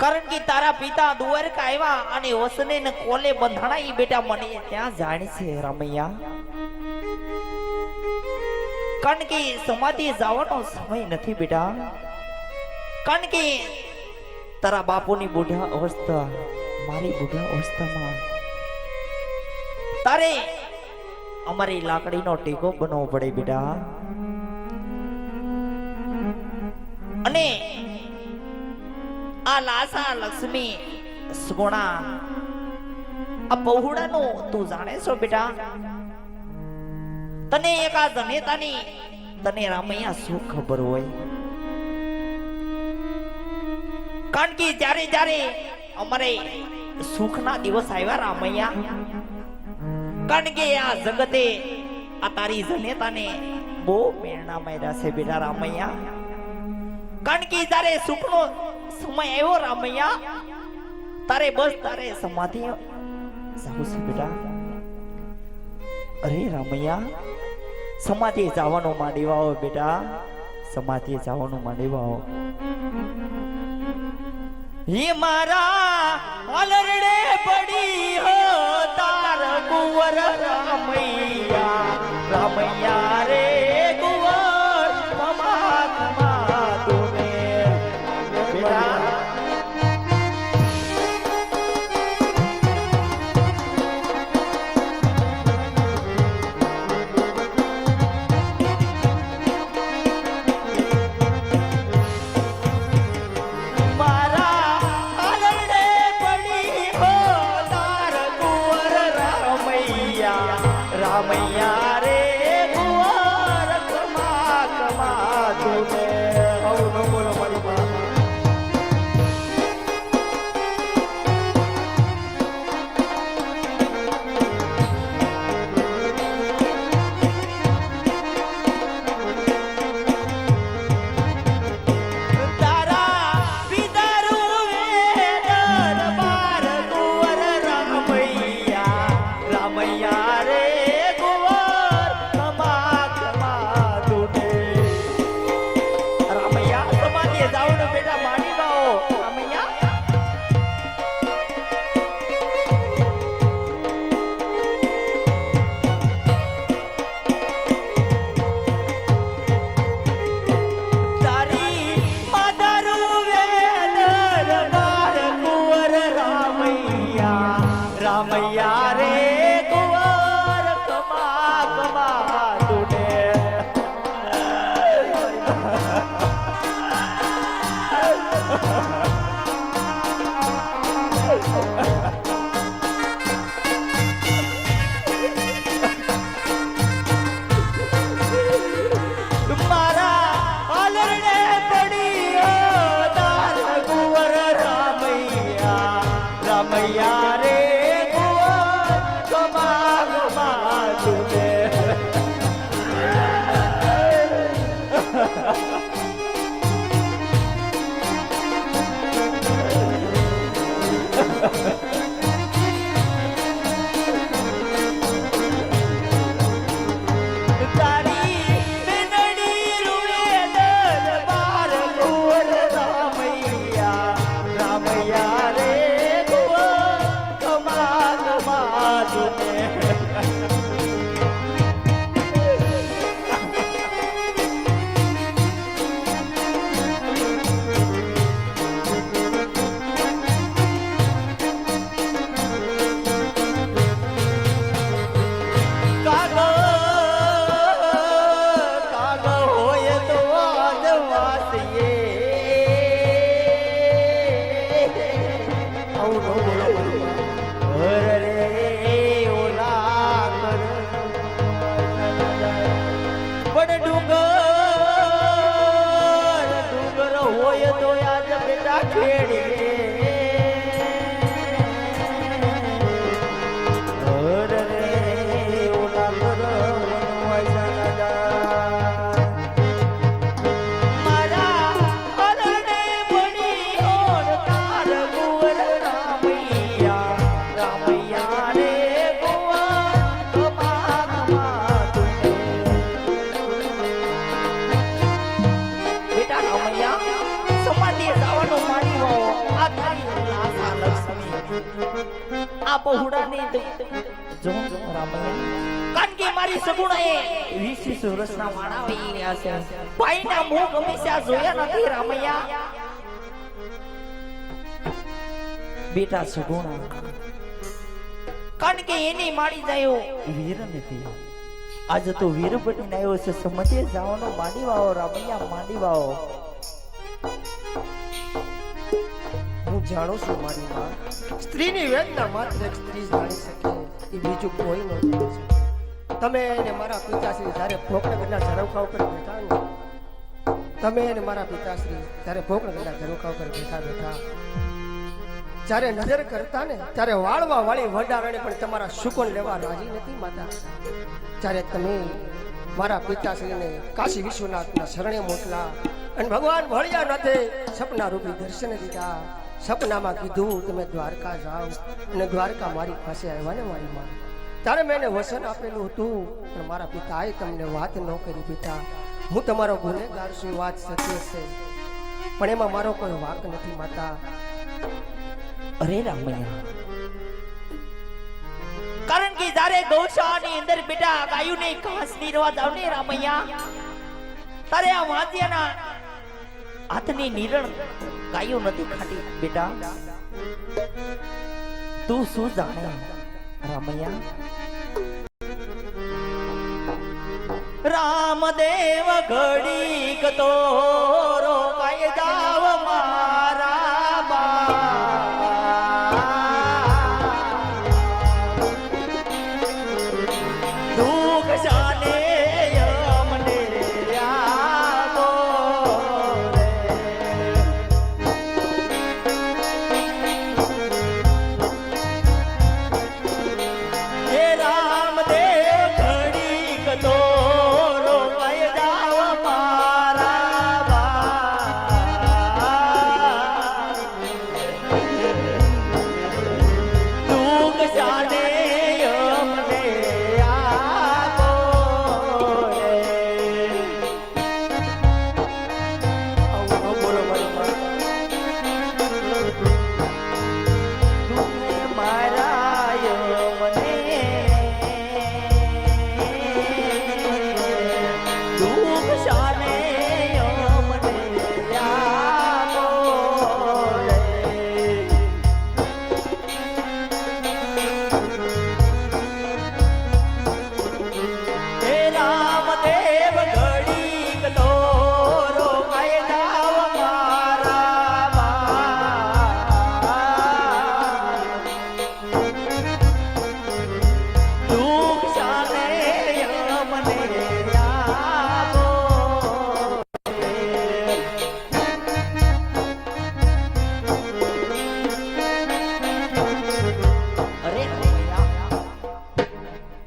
કારણ કે તારા પિતા દ્વારકા આવ્યા અને વસને ને કોલે બંધાણા ઈ બેટા મને ત્યાં જાણે છે રમૈયા. કારણ કે સમાધિ જવાનો સમય નથી બેટા. કારણ કે તારા બાપુની બુઢા અવસ્થા મારી બુઢા અવસ્થામાં. તારે અમારી લાકડીનો ટેકો બનવો પડે બેટા. અને આ લાસા લક્ષ્મી સુગુણા આ બહુડાનું તું જાણે છો બેટા? તને એક આ જનેતાની, તને રામૈયા શું ખબર હોય? કારણ કે જ્યારે જ્યારે અમારે સુખના દિવસ આવ્યા રામૈયા, કારણ કે આ જગતે આ તારી જનેતાને બહુ પ્રેરણા માર્યા છે બેટા રામૈયા. કારણ તારે સુખનો સમય આવ્યો રામૈયા. તારે બસ તારે સમાધિ જાવું છે બેટા. અરે રામૈયા, સમાધિ જવાનું માંડી વાવો બેટા. સમાધિ જવાનું માંડી વાવો હે મારા અલરડે પડી હો તાર કુંવર રામૈયા. Yeah. બેટા આ પહોળાની ની જો રામૈયા કારણ કે મારી સગુણાએ વીસ વીસ વર્ષના માણા રહ્યા છે ભાઈના મો ગમીસા જોયા નથી રામૈયા. બેટા સગુણા. કાનકી એની માડી જાયો. વીર નથી. આજે તો વીર બનીને આવ્યો છે. સમજે જવાનો માંડી વાવો રામૈયા માડી વાવો હું જાણું છું મારી માં સ્ત્રીની વેદના માત્ર એક સ્ત્રી જાણી શકે એ બીજું કોઈ ન જાણી શકે. તમે એને મારા પિતાશ્રી જ્યારે ભોગનગરના ઝરોખા ઉપર બેઠા તમે એને મારા પિતાશ્રી જ્યારે ભોગનગરના ઝરોખા ઉપર બેઠા બેઠા, જ્યારે નજર કરતા ને, ત્યારે વાળવા વાળી વડારણે પણ તમારા શુકન લેવા રાજી નથી માતા. જ્યારે તમે મારા પિતાશ્રીને કાશી વિશ્વનાથના શરણે મોકલા અને ભગવાન ભળિયા નાથે સપના રૂપી દર્શન દીધા સપનામાં કીધું તમે દ્વારકા જાઓ અને દ્વારકા મારી પાસે આવ્યા ને મારી માં. ત્યારે મેં એને વચન આપેલું હતું, પણ મારા પિતાએ તમને વાત ન કરી પિતા હું તમારો ગુનેગાર છું વાત સત્ય છે. પણ એમાં મારો કોઈ વાક નથી, માતા. અરે રામૈયા. કારણ કે જ્યારે ગૌશાળાની અંદર બેટા ગાયુને ઘાસ નીરવા જાવ ને રામૈયા તારે આ વાદ્યના હાથની નીરણ ગાયો નથી ખાટી બેટા તું શું જાણે? રામૈયા? રામદેવ ઘડી તો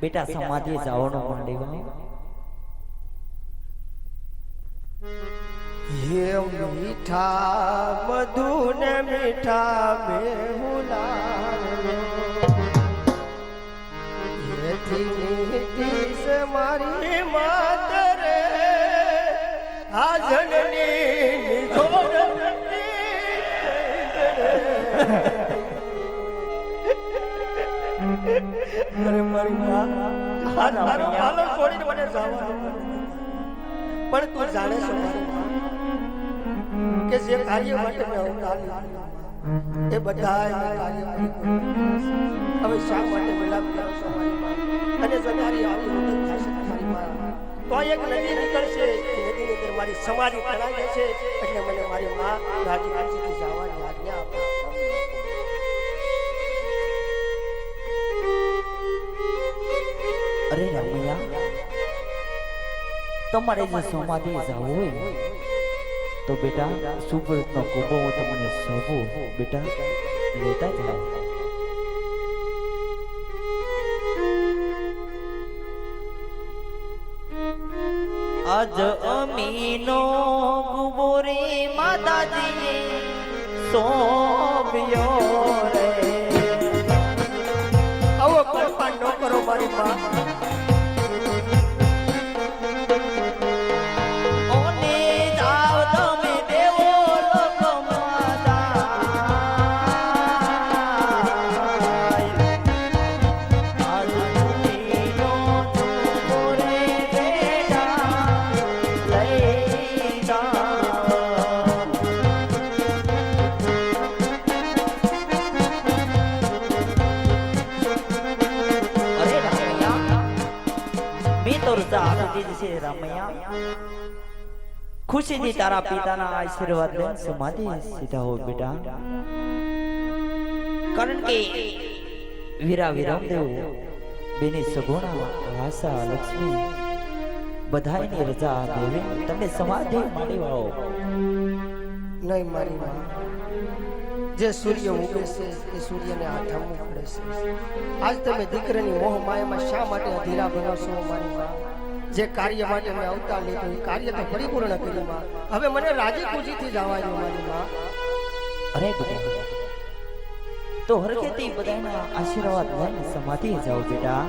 બેટા સમાધિ જવાનું માંડી હે મીઠા મધુ ને મીઠા મેહુલા મારી માતરે આ જનની નિજોડ અરે મારી માં છોડીને મને પણ તું જાણે છે કે જે કાર્ય માટે મેં અવતાર એ બધા કાર્ય હવે શા માટે વિલાપ કરો છો અને તમારી આવી મદદ થશે તમારી માં તો એક નદી નીકળશે નદીની અંદર મારી સમાધિ તણાઈ જશે એટલે મને મારી માં રાજી રાજીથી જવાની આજ્ઞા આપો. અરે તમારે જે સમાધિ જવું હોય, તો બેટા સુબ્રતનો કુબો તમને સવું બેટા, લેતા જાઓ. આજ અમીનો કુબો રે માતાજીએ સોંપ્યો. રામૈયા ખુશીથી તારા પિતાના આશીર્વાદ લઈને સમાધિ સીધા હો બેટા કારણ કે વીરા વિરામદેવ બેની સગુણા વાસા લક્ષ્મી બધાયની રજા દેવી તમે સમાધિ માણી વાળો નહીં મારી માં જે સૂર્ય ઉગે છે એ સૂર્યને આઠમવું પડે છે આજ તમે દીકરાની મોહ માયામાં શા માટે અધીરા બનો છો મારી માં જે કાર્ય માટે મેં અવતાર લીધો, એ કાર્ય તો પરિપૂર્ણ કર્યું, માં. હવે મને રાજી ખુશીથી જવા દો મારી માં. અરે બેટા તો હરખેથી બધાના આશીર્વાદ લઈને સમાધિ જાઓ, બેટા.